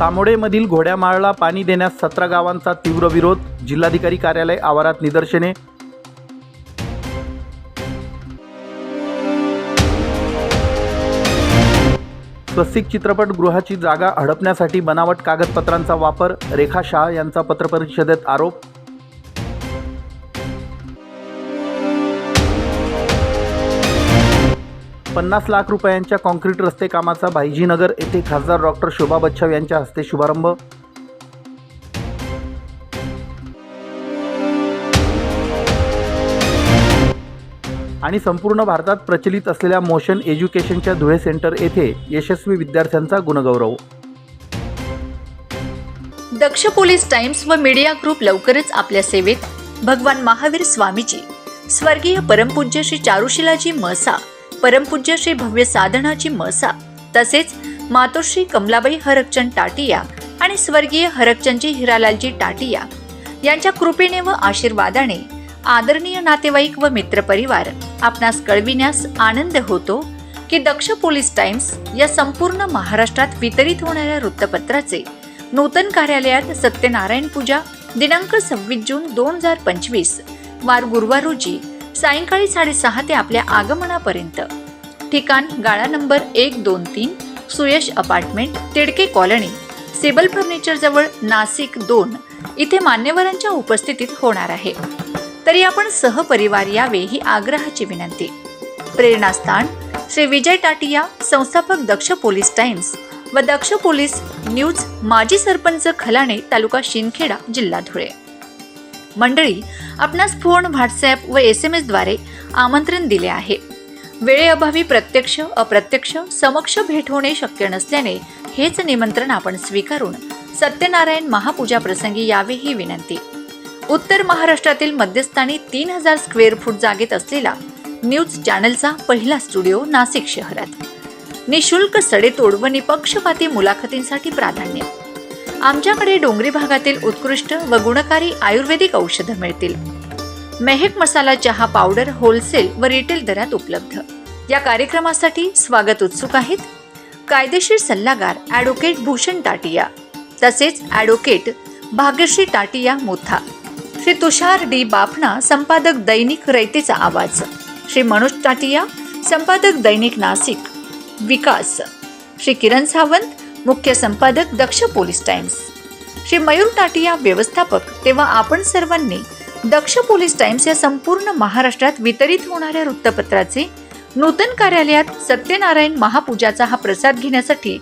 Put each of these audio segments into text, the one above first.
सामोडेमधील घोड्यामाळला पाणी देण्यास सतरा गावांचा तीव्र विरोध जिल्हाधिकारी कार्यालय आवारात निदर्शने. स्वस्तिक चित्रपटगृहाची जागा हडपण्यासाठी बनावट कागदपत्रांचा वापर रेखा शाह यांचा पत्रपरिषदेत आरोप. पन्नास लाख रुपयांच्या कॉन्क्रीट रस्ते कामाचा भाईजीनगर येथे खासदार डॉक्टर शोभा बच्छाव यांच्या हस्ते शुभारंभ. आणि संपूर्ण भारतात प्रचलित असलेल्या मोशन एज्युकेशनच्या धुळे सेंटर येथे यशस्वी विद्यार्थ्यांचा गुणगौरव. दक्ष पोलीस टाइम्स व मीडिया ग्रुप लवकरच आपल्या सेवेत. भगवान महावीर स्वामीजी स्वर्गीय परमपूज्य श्री चारुशिलाजी मसा परमपूज्य श्री भव्य साधनाची मसा तसेच मातोश्री कमलाबाई हरकचंद टाटिया आणि स्वर्गीय हरकचंदजी हिरालालजी टाटिया यांच्या कृपेने व आशीर्वादाने आदरणीय नातेवाईक व मित्रपरिवार आपणास कळविण्यास आनंद होतो की दक्ष पोलीस टाइम्स या संपूर्ण महाराष्ट्रात वितरित होणाऱ्या वृत्तपत्राचे नूतन कार्यालयात सत्यनारायण पूजा दिनांक सव्वीस जून दोन हजार पंचवीस वार गुरुवार रोजी सायंकाळी साडेसहा ते आपल्या आगमनापर्यंत. ठिकाण गाळा नंबर एक दोन तीन Suyash apartment Tidke colony Sibal furniture जवळ नाशिक दोन इथे मान्यवरांच्या उपस्थितीत होणार आहे. तरी आपण सहपरिवार यावे ही आग्रहाची विनंती. प्रेरणास्थान श्री विजय टाटिया संस्थापक दक्ष पोलीस टाइम्स व दक्ष पोलीस न्यूज माजी सरपंच खलाणे तालुका शिंदखेडा जिल्हा धुळे. मंडळी आपणास फोन व्हॉट्सॲप व एस एम एसद्वारे आमंत्रण दिले आहे. वेळेअभावी प्रत्यक्ष अप्रत्यक्ष समक्ष भेट होणे शक्य नसल्याने हेच निमंत्रण आपण स्वीकारून सत्यनारायण महापूजा प्रसंगी यावे ही विनंती. उत्तर महाराष्ट्रातील मध्यस्थानी तीन हजार स्क्वेअर फूट जागेत असलेला न्यूज चॅनलचा पहिला स्टुडिओ नाशिक शहरात. निशुल्क सडेतोड व निपक्षपाती मुलाखतींसाठी प्राधान्य आमच्याकडे डोंगरी भागातील उत्कृष्ट व गुणकारी आयुर्वेदिक औषधं मिळतील. मेहक मसाला चहा पावडर होलसेल व रिटेल दरात उपलब्ध. या कार्यक्रमासाठी स्वागत उत्सुक आहेत कायदेशीर सल्लागार ॲडव्होकेट भूषण टाटिया तसेच ॲडव्होकेट भाग्यश्री टाटिया मोथा श्री तुषार डी बाफणा संपादक दैनिक रयतेचा आवाज श्री मनोज टाटिया संपादक दैनिक नाशिक विकास श्री किरण सावंत मुख्य संपादक दक्ष पोलीस टाइम्स. श्री मयूर टाटिया व्यवस्थापक तेव्हा आपण सर्वांनी दक्ष पोलीस टाइम्स या संपूर्ण महाराष्ट्रात वितरित होणाऱ्या वृत्तपत्राचे नूतन कार्यालयात सत्यनारायण महापूजाचा हा प्रसाद घेण्यासाठी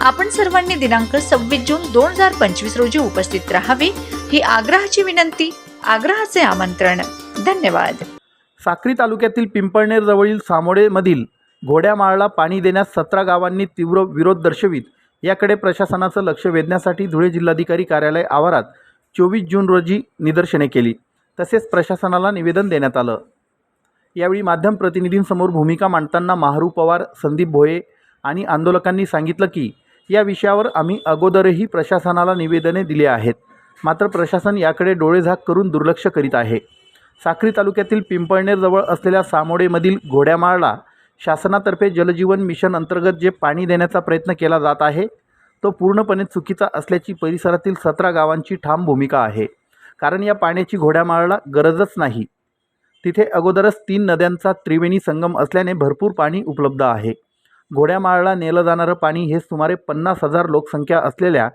आपण सर्वांनी दिनांक सव्वीस जून दोन हजार पंचवीस रोजी उपस्थित राहावे ही आग्रहाची विनंती आग्रहाचे आमंत्रण. धन्यवाद. साक्री तालुक्यातील पिंपळनेर जवळील सामोडेमधील घोड्यामाळला पाणी देण्यास सतरा गावांनी तीव्र विरोध दर्शवित याकडे प्रशासनाचं लक्ष वेधण्यासाठी धुळे जिल्हाधिकारी कार्यालय आवारात चोवीस जून रोजी निदर्शने केली. तसेच प्रशासनाला निवेदन देण्यात आलं. यावेळी माध्यम प्रतिनिधींसमोर भूमिका मांडताना महारू पवार संदीप भोये आणि आंदोलकांनी सांगितलं की या विषयावर आम्ही अगोदरही प्रशासनाला निवेदने दिली आहेत. मात्र प्रशासन याकडे डोळेझाक करून दुर्लक्ष करीत आहे. साक्री तालुक्यातील पिंपळनेरजवळ असलेल्या सामोडेमधील घोड्यामाळला शासनातर्फे जलजीवन मिशन अंतर्गत जे पाणी देण्याचा प्रयत्न केला जात आहे तो पूर्णपणे चुकीचा असल्याची परिसरातील सतरा गावांची ठाम भूमिका आहे. कारण या पाण्याची घोड्यामाळला गरजच नाही. तिथे अगोदरच तीन नद्यांचा त्रिवेणी संगम असल्याने भरपूर पाणी उपलब्ध आहे. घोड्यामाळला नेलं जाणारं पाणी हे सुमारे पन्नास हजार लोकसंख्या असलेल्या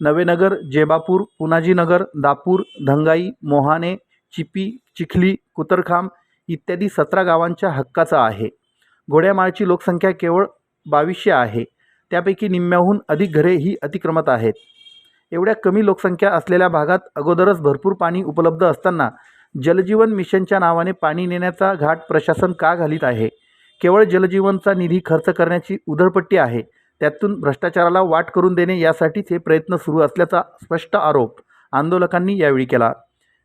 नवेनगर जेबापूर पुनाजीनगर दापूर धंगाई मोहाने चिपी चिखली कुतरखाम इत्यादी सतरा गावांच्या हक्काचं आहे. घोड्यामाळची लोकसंख्या केवळ बावीसशे आहे. त्यापैकी निम्म्याहून अधिक घरे ही अतिक्रमत आहेत. एवढ्या कमी लोकसंख्या असलेल्या भागात अगोदरच भरपूर पाणी उपलब्ध असताना जलजीवन मिशनच्या नावाने पाणी नेण्याचा घाट प्रशासन का घालीत आहे? केवळ जलजीवनचा निधी खर्च करण्याची उधळपट्टी आहे. त्यातून भ्रष्टाचाराला वाट करून देणे यासाठीच हे प्रयत्न सुरू असल्याचा स्पष्ट आरोप आंदोलकांनी यावेळी केला.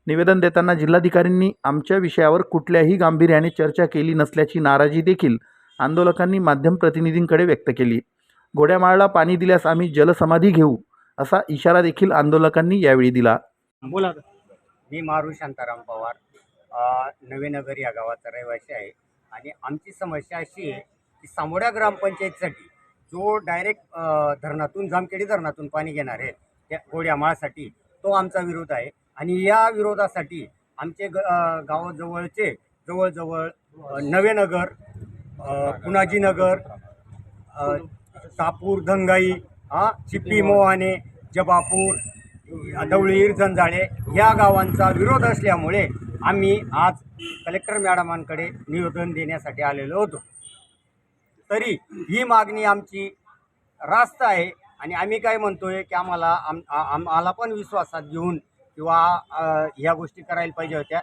निवेदन देताना जिल्हाधिकाऱ्यांनी आमच्या विषयावर कुठल्याही गांभीर्याने चर्चा केली नसल्याची नाराजी देखील आंदोलकांनी माध्यम प्रतिनिधींकडे व्यक्त केली. घोड्यामाळला पाणी दिल्यास आम्ही जलसमाधी घेऊ असा इशारा देखील आंदोलकांनी यावेळी दिला. बोला. मी मारू शांताराम पवार. नवेनगर या गावाचा रहिवासी आहे. आणि आमची समस्या अशी आहे की सामोड्या ग्रामपंचायतीसाठी जो डायरेक्ट धरणातून जामखेडी धरणातून पाणी घेणार आहे त्या गोड्यामाळसाठी तो आमचा विरोध आहे. आणि या विरोधासाठी आमचे ग गावाजवळचे जवळजवळ नवेनगर पुनाजीनगर सापूर धंगाई हा चिप्पी मोहाने जबापूर दवळी जंजाळे या गावांचा विरोध असल्यामुळे आम्ही आज कलेक्टर मॅडमांकडे निवेदन देण्यासाठी आलेलो होतो. तरी ही मागणी आमची रास्त आहे आणि आम्ही काय म्हणतो आहे की आम्हाला आम आम्हाला पण विश्वासात घेऊन किंवा ह्या गोष्टी करायला पाहिजे होत्या.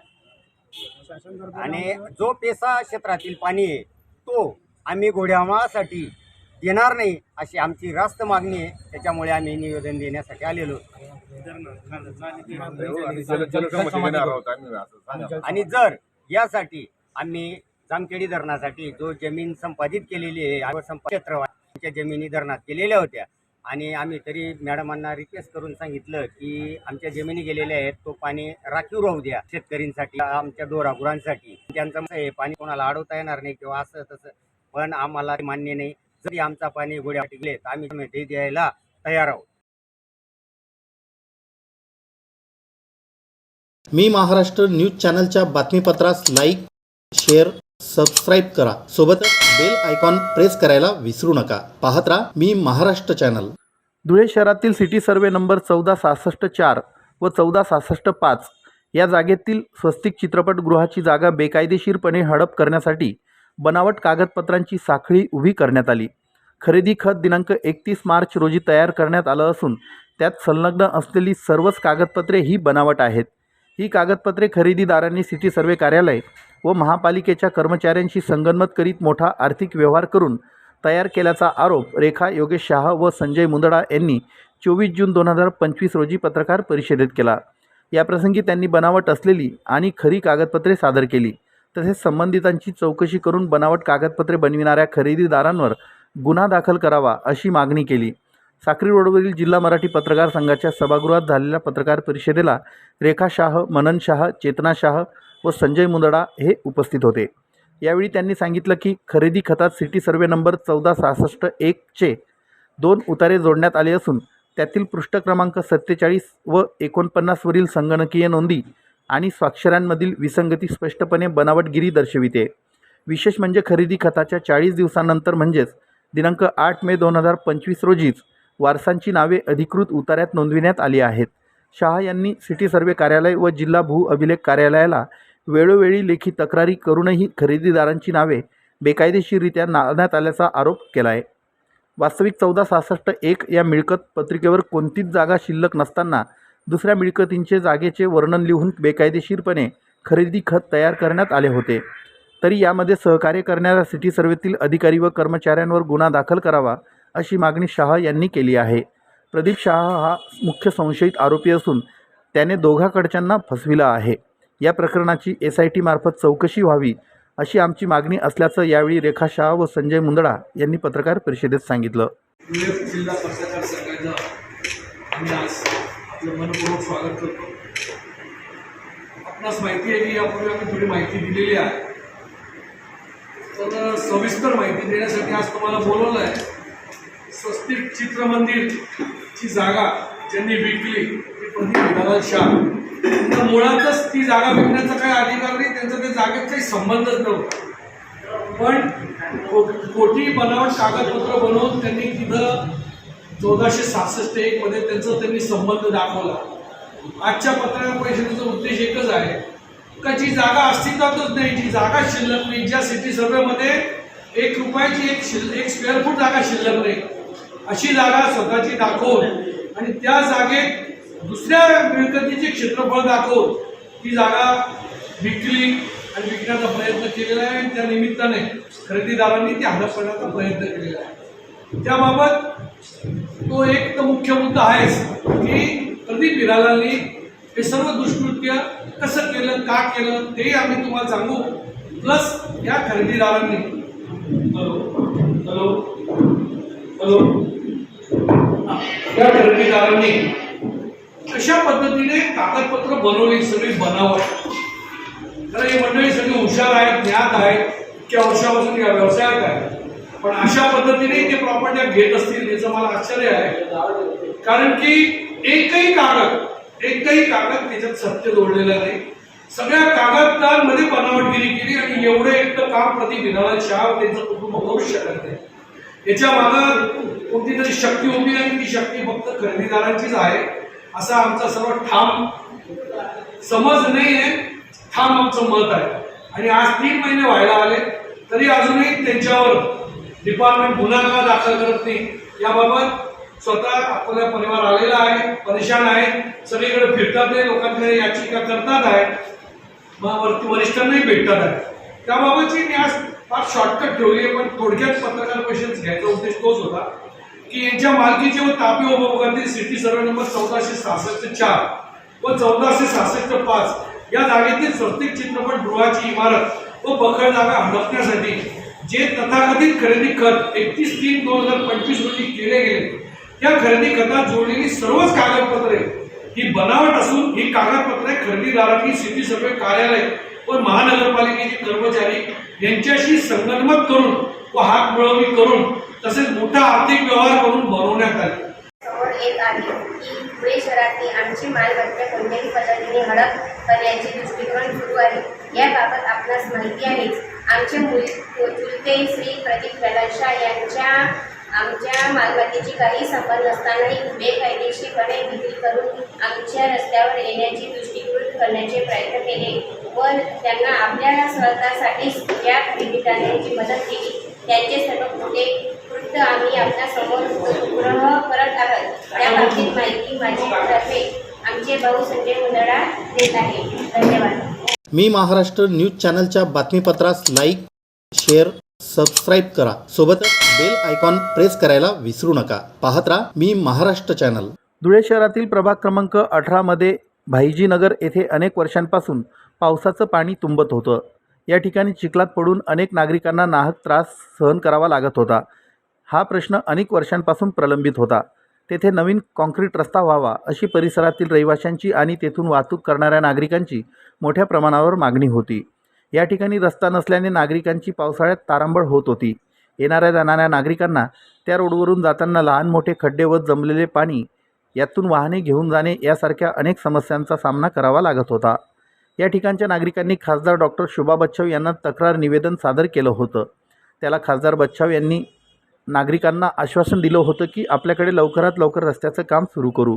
आणि जो पेसा क्षेत्रातील पाणी आहे तो आम्ही घोड्यामाळासाठी देणार नाही अशी आमची रास्त मागणी आहे. त्याच्यामुळे आम्ही निवेदन देण्यासाठी आलेलो आणि जर यासाठी आम्ही जामखेडी धरणासाठी जो जमीन संपादित केलेली आहे आणि संपा जमिनी धरणात केलेल्या होत्या आणि आम्ही तरी मॅडमांना रिक्वेस्ट करून सांगितलं की आमच्या जमिनी गेलेल्या आहेत तो पाणी राखीव राहू द्या शेतकऱ्यांसाठी आमच्या डोरागुरांसाठी. त्यांचं मत आहे, पाणी कोणाला अडवता येणार नाही किंवा असं तसं. पण आम्हाला मान्य नाही. जरी आमचा पाणी गोड्या टिकले तर आम्ही ते द्यायला तयार आहोत. मी महाराष्ट्र न्यूज चॅनलच्या बातमीपत्रास लाईक शेअर सबस्क्राईब करा. सोबतच बेल आयकॉन प्रेस करायला विसरू नका. पाहत राहा मी महाराष्ट्र चॅनल धुळे शहरातील सिटी सर्वे नंबर चौदा सहासष्ट चार व चौदा सहासष्ट पाच या जागेतील स्वस्तिक चित्रपटगृहाची जागा बेकायदेशीरपणे हडप करण्यासाठी बनावट कागदपत्रांची साखळी उभी करण्यात आली. खरेदी खत दिनांक एकतीस मार्च रोजी तयार करण्यात आलं असून त्यात संलग्न असलेली सर्वच कागदपत्रे ही बनावट आहेत. ही कागदपत्रे खरेदीदारांनी सिटी सर्वे कार्यालय व महापालिकेच्या कर्मचाऱ्यांशी संगनमत करीत मोठा आर्थिक व्यवहार करून तयार केल्याचा आरोप रेखा योगेश शहा व संजय मुंदडा यांनी चोवीस जून दोन हजार पंचवीस रोजी पत्रकार परिषदेत केला. याप्रसंगी त्यांनी बनावट असलेली आणि खरी कागदपत्रे सादर केली. तसेच संबंधितांची चौकशी करून बनावट कागदपत्रे बनविणाऱ्या खरेदीदारांवर गुन्हा दाखल करावा अशी मागणी केली. साक्री रोडवरील जिल्हा मराठी पत्रकार संघाच्या सभागृहात झालेल्या पत्रकार परिषदेला रेखा शाह मनन शाह चेतना शाह व संजय मुंदडा हे उपस्थित होते. यावेळी त्यांनी सांगितलं की खरेदी खतात सिटी सर्वे नंबर चौदा सहासष्ट एकचे दोन उतारे जोडण्यात आले असून त्यातील पृष्ठ क्रमांक सत्तेचाळीस व एकोणपन्नासवरील संगणकीय नोंदी आणि स्वाक्षऱ्यांमधील विसंगती स्पष्टपणे बनावटगिरी दर्शविते. विशेष म्हणजे खरेदी खताच्या चाळीस दिवसानंतर म्हणजेच दिनांक आठ मे दोन हजार पंचवीस रोजीच वारसांची नावे अधिकृत उतार्यात नोंदविण्यात आली आहेत. शहा यांनी सिटी सर्वे कार्यालय व जिल्हा भू अभिलेख कार्यालयाला वेळोवेळी लेखी तक्रारी करूनही खरेदीदारांची नावे बेकायदेशीररित्या नाळण्यात आल्याचा आरोप केला आहे वास्तविक चौदा सहासष्ट एक या मिळकत पत्रिकेवर कोणतीच जागा शिल्लक नसताना दुसऱ्या मिळकतींचे जागेचे वर्णन लिहून बेकायदेशीरपणे खरेदी खत तयार करण्यात आले होते. तरी यामध्ये सहकार्य करणाऱ्या सिटी सर्वेतील अधिकारी व कर्मचाऱ्यांवर गुन्हा दाखल करावा अशी मागणी शहा यांनी केली आहे. प्रदीप शाह हा मुख्य संशयित आरोपी असून त्याने दोघाकडच्यांना फसविला आहे. या प्रकरणाची एस आय टीमार्फत चौकशी व्हावी अशी आमची मागणी असल्याचं यावेळी रेखा शाह व संजय मुंदडा यांनी पत्रकार परिषदेत सांगितलं. जिल्हा पत्रकार संघाचं आम्ही आज आपलं मनपूर्वक स्वागत करतो. आपणास माहिती आहे की यापूर्वी आम्ही थोडी माहिती दिलेली आहे. तर सविस्तर माहिती देण्यासाठी आज तुम्हाला बोलवलं आहे. स्वस्तिक चित्रमंदिरची जागा ज्यांनी विकली ती प्रदीप विधान शाह. तर मुळातच ती जागा विकण्याचा काही अधिकार नाही त्यांचा त्या जागेत काही संबंधच नव्हता. पण को- कोटी बनावट कागदपत्र बनवून त्यांनी तिथं चौदाशे सहासष्ट एक मध्ये त्यांचा त्यांनी संबंध दाखवला. आजच्या पत्रकार परिषदेचा उद्देश एकच आहे का जी जागा अस्तित्वातच नाही जी जागा शिल्लक नाही ज्या सिटी सर्वेमध्ये एक रुपयाची एक शिल्लक एक स्क्वेअर फूट जागा शिल्लक नाही अशी जागा स्वतःची दाखवून आणि त्या जागेत दुसऱ्या मिळकतीचे क्षेत्रफळ दाखवून ती जागा विकली आणि विकण्याचा प्रयत्न केलेला आहे आणि त्या निमित्ताने खरेदीदारांनी ती हडप करण्याचा प्रयत्न केलेला आहे. त्याबाबत तो एक तर मुख्य मुद्दा आहेच की प्रदीप बिरालांनी हे सर्व दुष्कृत्य कसं केलं का केलं तेही आम्ही तुम्हाला सांगू. प्लस या खरेदीदारांनी. Hello hello hello. या खरेदीदारांनी अशा पद्धतीने कागदपत्र बनवली सगळी बनावट. कारण ही मंडळी सगळी हुशार आहेत ज्ञात आहेत इतक्या वर्षापासून या व्यवसायात आहे पण अशा पद्धतीने ते प्रॉपर्ट्या घेत असतील याचं मला आश्चर्य आहे. कारण की एकही कागद एकही कागद त्याच्यात सत्य जोडलेलं नाही. सगळ्या कागददारमध्ये बनावटगिरी केली आणि एवढं एकटं काम प्रति विनायक शाह त्यांचं कुटुंब होऊ शकत नाही. याच्या मागं कोणती तरी शक्ती होती आणि ती शक्ती फक्त खरेदीदारांचीच आहे. असा आमचा सर्व ठाम समज नाही आहे. ठाम आमचं मत आहे. आणि आज तीन महिने व्हायला आले तरी अजूनही त्यांच्यावर डिपार्टमेंट गुन्हा का दाखल करत नाही. याबाबत स्वतः आपला परिवार आलेला आहे परेशान आहे. सगळीकडे फिरतात आहे लोकांकडे याचिका करतात आहे. मग वरती वरिष्ठांनाही भेटतात आहे. त्याबाबतची मी आज फार शॉर्टकट ठेवली आहे पण थोडक्यात पत्रकार परिषद घ्यायचा उद्देश तोच होता. की यांच्या मालकीचे व तापी उपभोगातील सिटी सर्वे नंबर चौदाशे सहासष्ट चार व चौदाशे सहासष्ट पाच या जागेतील स्वस्तिक चित्रपट गृहाची इमारत व बखळ जागा हडपण्यासाठी जे तथाकथित खरेदी खत एकतीस तीन दोन हजार पंचवीस रोजी केले गेले या खरेदी खतात जोडलेली सर्वच कागदपत्रे ही बनावट असून ही कागदपत्रे खरेदीदारांनी सिटी सर्वे कार्यालय व महानगरपालिकेचे कर्मचारी यांच्याशी संगनमत करून व हात मिळवणी करून तसेच मोठा आर्थिक व्यवहार करून बनवण्यात आले. समोर येत आहे की धुळे शहरातली आमची मालमत्ता कोणत्याही पद्धतीने हडप करण्याचे दृष्टिकोन सुरू आहे. याबाबत आपणास माहिती आहेच. आमचे मूल चुलते श्री प्रदीप प्रलाशा यांच्या आमच्या मालमत्तेची काही संबंध नसतानाही बेकायदेशीरपणे विक्री करून आमच्या रस्त्यावर येण्याची दृष्टिकृत करण्याचे प्रयत्न केले व त्यांना आपल्या स्वतःसाठीच या खरेदीदारांची मदत केली. त्यांचे सर्व खोटे आम्ही आपल्यासमोर संग्रह करत आहोत त्या बाबतीत माहिती माझी तर्फे आमचे भाऊ संजय मुंदडा देत आहे. धन्यवाद. मी महाराष्ट्र न्यूज चॅनलच्या बातमीपत्रास लाईक शेअर सबस्क्राईब करा. सोबतच बेल आयकॉन प्रेस करायला विसरू नका. पाहत राहा मी महाराष्ट्र चॅनल. धुळे शहरातील प्रभाग क्रमांक अठरामध्ये भाईजीनगर येथे अनेक वर्षांपासून पावसाचं पाणी तुंबत होतं. या ठिकाणी चिखलात पडून अनेक नागरिकांना नाहक त्रास सहन करावा लागत होता. हा प्रश्न अनेक वर्षांपासून प्रलंबित होता. तेथे नवीन कॉन्क्रीट रस्ता व्हावा अशी परिसरातील रहिवाशांची आणि तेथून वाहतूक करणाऱ्या नागरिकांची मोठ्या प्रमाणावर मागणी होती. या ठिकाणी रस्ता नसल्याने नागरिकांची पावसाळ्यात तारांबळ होत होती. येणाऱ्या जाणाऱ्या नागरिकांना त्या रोडवरून जाताना लहान मोठे खड्डे व जमलेले पाणी यातून वाहने घेऊन जाणे यासारख्या अनेक समस्यांचा सामना करावा लागत होता. या ठिकाणच्या नागरिकांनी खासदार डॉक्टर शुभा बच्छाव यांना तक्रार निवेदन सादर केलं होतं. त्याला खासदार बच्छाव यांनी नागरिकांना आश्वासन दिलं होतं की आपल्याकडे लवकरात लवकर रस्त्याचं काम सुरू करू.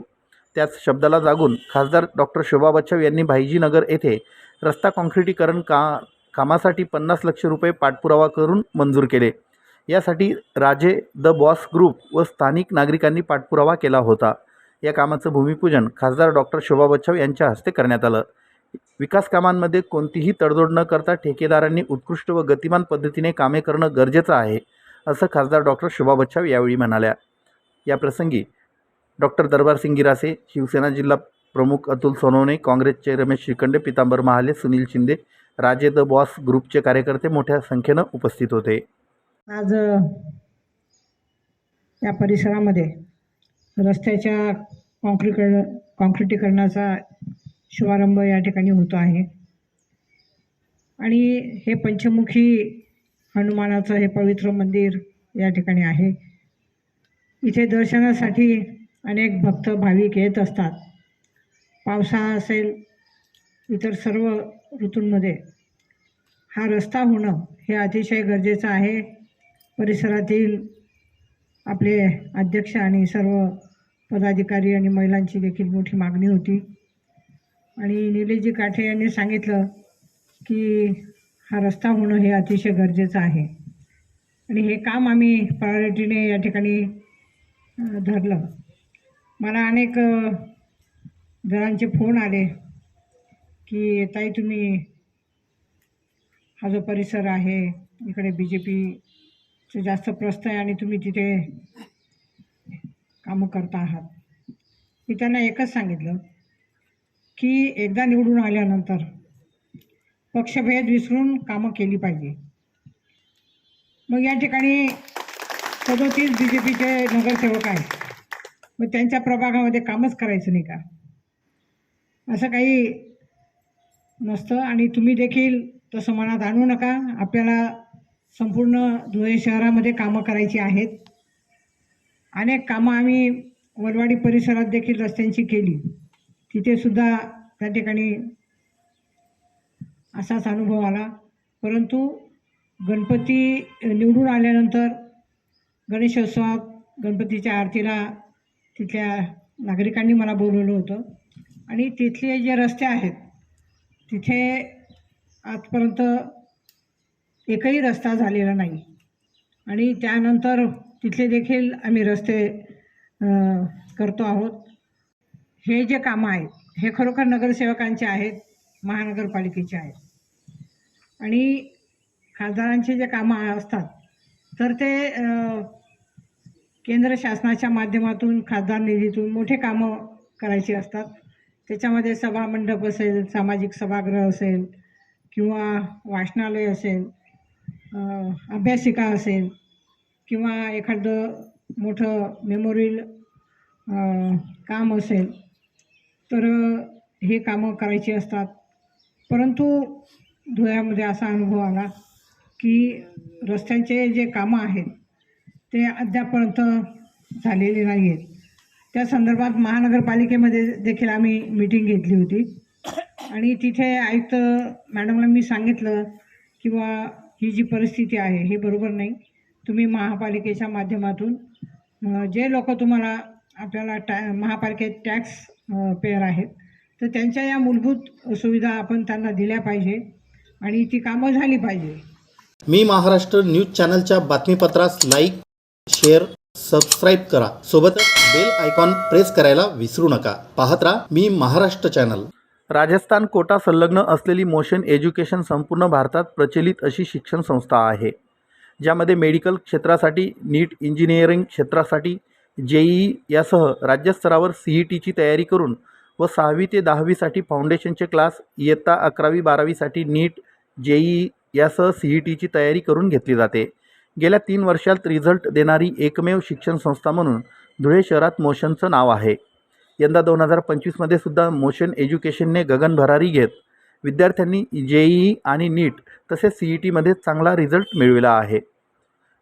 त्याच शब्दाला जागून खासदार डॉक्टर शोभा बच्चव यांनी भाईजीनगर येथे रस्ता काँक्रिटीकरण का कामासाठी पन्नास लक्ष रुपये पाठपुरावा करून मंजूर केले. यासाठी राजे द बॉस ग्रुप व स्थानिक नागरिकांनी पाठपुरावा केला होता. या कामाचं भूमिपूजन खासदार डॉक्टर शोभा बच्चव यांच्या हस्ते करण्यात आलं. विकास कामांमध्ये कोणतीही तडजोड न करता ठेकेदारांनी उत्कृष्ट व गतिमान पद्धतीने कामे करणं गरजेचं आहे. असं खासदार डॉक्टर शोभा बच्छाव यावेळी म्हणाल्या. या प्रसंगी डॉक्टर दरबारसिंग गिरासे शिवसेना जिल्हा प्रमुख अतुल सोनवणे काँग्रेसचे रमेश श्रीखंडे पितांबर महाले सुनील शिंदे राजे द बॉस ग्रुपचे कार्यकर्ते मोठ्या संख्येनं उपस्थित होते. आज या परिसरामध्ये रस्त्याच्या कॉन्क्रीकरण कॉन्क्रिटीकरणाचा शुभारंभ या ठिकाणी होतो आहे. आणि हे पंचमुखी हनुमानाचं हे पवित्र मंदिर या ठिकाणी आहे. इथे दर्शनासाठी अनेक भक्त भाविक येत असतात. पावसाळा असेल इतर सर्व ऋतूंमध्ये. हा रस्ता होणं हे अतिशय गरजेचं आहे. परिसरातील आपले अध्यक्ष आणि सर्व पदाधिकारी आणि महिलांची देखील मोठी मागणी होती. आणि निलेजी काठे यांनी सांगितलं की हा रस्ता होणं हे अतिशय गरजेचं आहे. आणि हे काम आम्ही प्रायोरिटीने या ठिकाणी धरलं. मला अनेक जणांचे फोन आले की ताई तुम्ही हा जो परिसर आहे इकडे बी जे पीचे जास्त प्रस्त आहे आणि तुम्ही तिथे कामं करता आहात. मी त्यांना एकच सांगितलं की एकदा निवडून आल्यानंतर पक्षभेद विसरून कामं केली पाहिजे. मग या ठिकाणी सदोतीस बी जे पीचे नगरसेवक आहेत. मग त्यांच्या प्रभागामध्ये कामच करायचं नाही का? असं काही नसतं आणि तुम्ही देखील तसं मनात आणू नका. आपल्याला संपूर्ण धुळे शहरामध्ये कामं करायची आहेत. अनेक कामं आम्ही वलवाडी परिसरात देखील रस्त्यांची केली. तिथेसुद्धा त्या ठिकाणी असाच अनुभव आला. परंतु गणपती निवडून आल्यानंतर गणेशोत्सवात गणपतीच्या आरतीला तिथल्या नागरिकांनी मला बोलवलं होतं. आणि तिथले जे रस्ते आहेत तिथे आजपर्यंत एकही रस्ता झालेला नाही. आणि त्यानंतर तिथले देखील आम्ही रस्ते करतो आहोत. हे जे कामं आहेत हे खरोखर नगरसेवकांचे आहेत. महानगरपालिकेचे आहेत. आणि खासदारांचे जे कामं असतात तर ते केंद्र शासनाच्या माध्यमातून खासदार निधीतून मोठे कामं करायची असतात. त्याच्यामध्ये सभामंडप असेल सामाजिक सभागृह असेल किंवा वाचनालय असेल अभ्यासिका असेल किंवा एखादं मोठं मेमोरियल काम असेल तर हे कामं करायची असतात. परंतु धुळ्यामध्ये असा अनुभव आला की रस्त्यांचे जे कामं आहेत ते अद्यापर्यंत झालेले नाही आहेत त्या संदर्भात महानगरपालिकेमध्ये देखील आम्ही मीटिंग घेतली होती. आणि तिथे आयुक्त मॅडमला मी सांगितलं किंवा ही जी परिस्थिती आहे हे बरोबर नाही. तुम्ही महापालिकेच्या माध्यमातून जे लोक तुम्हाला आपल्याला टॅ महापालिकेत टॅक्स पेअर आहेत तर त्यांच्या या मूलभूत सुविधा आपण त्यांना दिल्या पाहिजे आणि ती कामं झाली पाहिजे. मी महाराष्ट्र न्यूज चॅनलच्या बातमीपत्रास लाईक शेअर सबस्क्राईब करा. सोबतच बेल आयकॉन प्रेस करायला विसरू नका. पाहत राहा मी महाराष्ट्र चॅनल. राजस्थान कोटा संलग्न असलेली मोशन एज्युकेशन संपूर्ण भारतात प्रचलित अशी शिक्षण संस्था आहे ज्यामध्ये मेडिकल क्षेत्रासाठी नीट इंजिनिअरिंग क्षेत्रासाठी जेईई यासह राज्यस्तरावर सी ई टीची तयारी करून व सहावी ते दहावीसाठी फाउंडेशनचे क्लास इयत्ता अकरावी बारावीसाठी नीट जेईई यासह सी ई टीची तयारी करून घेतली जाते. गेल्या तीन वर्षात रिझल्ट देणारी एकमेव शिक्षण संस्था म्हणून धुळे शहरात मोशनचं नाव आहे. यंदा दोन हजार पंचवीसमध्ये सुद्धा मोशन एज्युकेशनने गगनभरारी घेत विद्यार्थ्यांनी जेईई आणि नीट तसेच सी ई टीमध्ये चांगला रिझल्ट मिळविला आहे.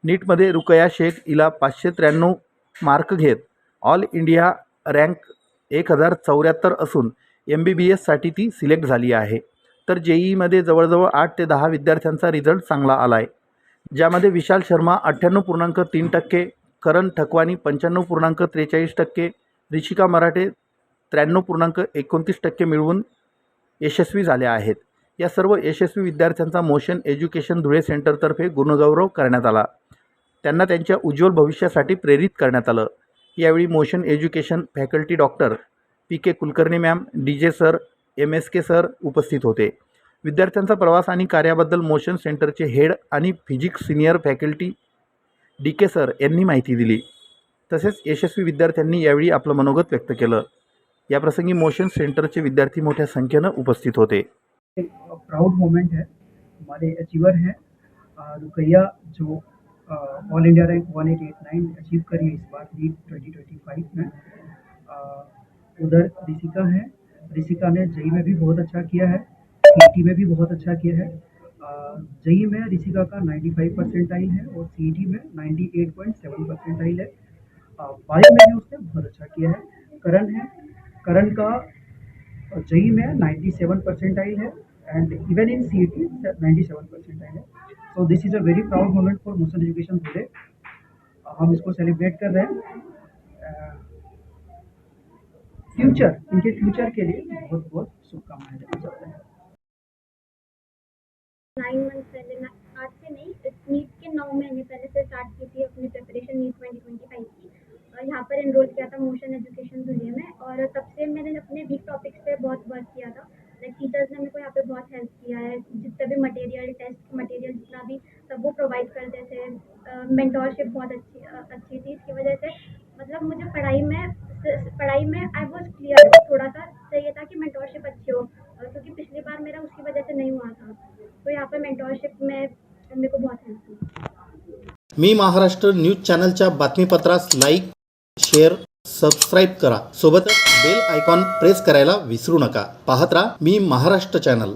नीटमध्ये रुकया शेख हिला पाचशे त्र्याण्णव मार्क घेत. ऑल इंडिया रँक एक हजार चौऱ्याहत्तर असून एम बी बी एससाठी ती सिलेक्ट झाली आहे. तर जे ईमध्ये जवळजवळ आठ ते दहा विद्यार्थ्यांचा रिझल्ट चांगला आला आहे ज्यामध्ये विशाल शर्मा अठ्ठ्याण्णव पूर्णांक तीन टक्के करण ठकवानी पंच्याण्णव पूर्णांक त्रेचाळीस टक्के ऋषिका मराठे त्र्याण्णव पूर्णांक एकोणतीस टक्के मिळवून यशस्वी झाल्या आहेत. या सर्व यशस्वी विद्यार्थ्यांचा मोशन एज्युकेशन धुळे सेंटरतर्फे गुणगौरव करण्यात आला. त्यांना त्यांच्या उज्ज्वल भविष्यासाठी प्रेरित करण्यात आलं. यावेळी Motion Education faculty doctor P K Kulkarni ma'am D J sir M S K sir उपस्थित होते. विद्यार्थ्यांचा प्रवास आणि कार्याबद्दल मोशन सेंटरचे हेड आणि physics senior faculty D K sir यांनी माहिती दिली. तसेच यशस्वी विद्यार्थ्यांनी यावेळी आपलं मनोगत व्यक्त केलं. याप्रसंगी मोशन सेंटरचे विद्यार्थी मोठ्या संख्येनं उपस्थित होते. प्राउड मोमेंट है हमारे अचीवर हैं रुकैया जो ऑल इंडिया रैंक 1889 अचीव करी है इस बार नीट 2025 में। अ, उधर ऋषिका है। ऋषिका ने जई में भी बहुत अच्छा किया है। सी में भी बहुत अच्छा किया है। जई में ऋषिका का 95 परसेंटाइल है और सी में 98.7 परसेंटाइल है। बायो में भी उसने बहुत अच्छा किया है। करण है। करण का जई में 97 परसेंटाइल है। And even in C T 97 percentile है। So this is a very proud moment for Motion Education today हम इसको सेलिब्रेट कर रहे हैं। फ्यूचर इनके फ्यूचर के लिए बहुत बहुत शुभकामनाएँ देना चाहते हैं। नाइन मंथ पहले आज से नहीं नीट के नौ महीने पहले से स्टार्ट की थी अपनी preparation NEET twenty twenty five की। और यहाँ पर इनरोल किया था मोशन एजुकेशन धुलिया में। और तब से मैंने अपने वीक टॉपिक्स पे बहुत वर्क किया था। लाइक टीचर्स ने मेरे को यहाँ पे बहुत हेल्प किया है। जितने भी मटेरियल जितना भी सब वो प्रोवाइड करते थे मेंटोरशिप बहुत अच्छी अच्छी थी, इसकी वजह से मतलब मुझे पढ़ाई में पढ़ाई में आई वॉज़ क्लियर थोड़ा सा चाहिए था कि मेंटोरशिप अच्छी हो क्योंकि पिछली बार मेरा उसकी वजह से नहीं हुआ था। तो यहाँ पर मेंटोरशिप में मेरे को बहुत हेल्प मी महाराष्ट्र न्यूज़ चॅनलच्या बातमीपत्रास लाईक, शेअर, सबस्क्राईब करा. सोबतच बेल आयकॉन प्रेस करायला विसरू नका. पाहत राहा मी महाराष्ट्र चॅनल.